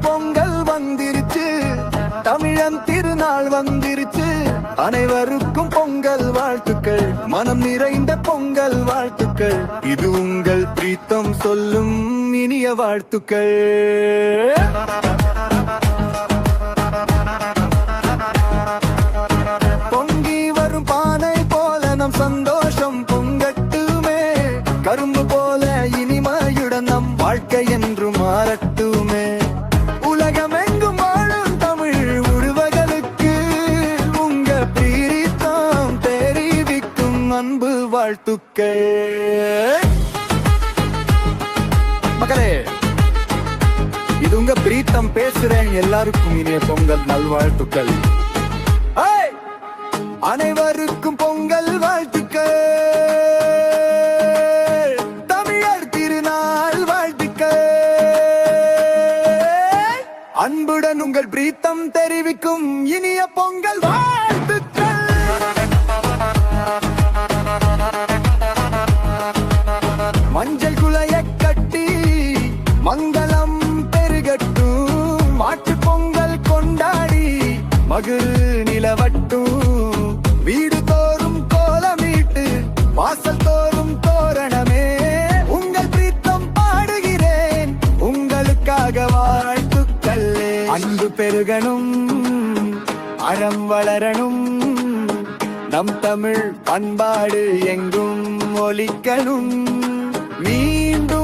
பொங்கல் வந்திருச்சு தமிழன் திருநாள் வந்திருச்சு. அனைவருக்கும் பொங்கல் வாழ்த்துக்கள் மனம் நிறைந்த பொங்கல் வாழ்த்துக்கள். இது உங்கள் பிரீத்தம் சொல்லும் இனிய வாழ்த்துக்கள். சந்தோஷம் பொங்கட்டுமே. கரும்பு போல இனிமையுடன் நம் வாழ்க்கை என்று மாறட்டுமே. உலகமெங்கும் வாழும் தமிழ் உருவகளுக்கு உங்க பிரீத்தம் தெரிவிக்கும் அன்பு வாழ்த்துக்கள். மக்களே இது உங்க பிரீத்தம் பேசுறேன். எல்லாருக்கும் இனிய பொங்கல் நல்வாழ்த்துக்கள். அனைவருக்கும் பொங்கல் வாழ்த்து அன்புடன் பிரீத்தம் தெரிவிக்கும் இனிய பொங்கல் வாழ்த்துக்கள். மஞ்சள் குலைய கட்டி மங்களம் பெருகட்டும். மாட்டு பொங்கல் கொண்டாடி மகிழ் நிலவட்டும். அன்பு பெருகணும் அறம் வளரணும். நம் தமிழ் பண்பாடு எங்கும் ஒலிக்கணும். மீண்டும்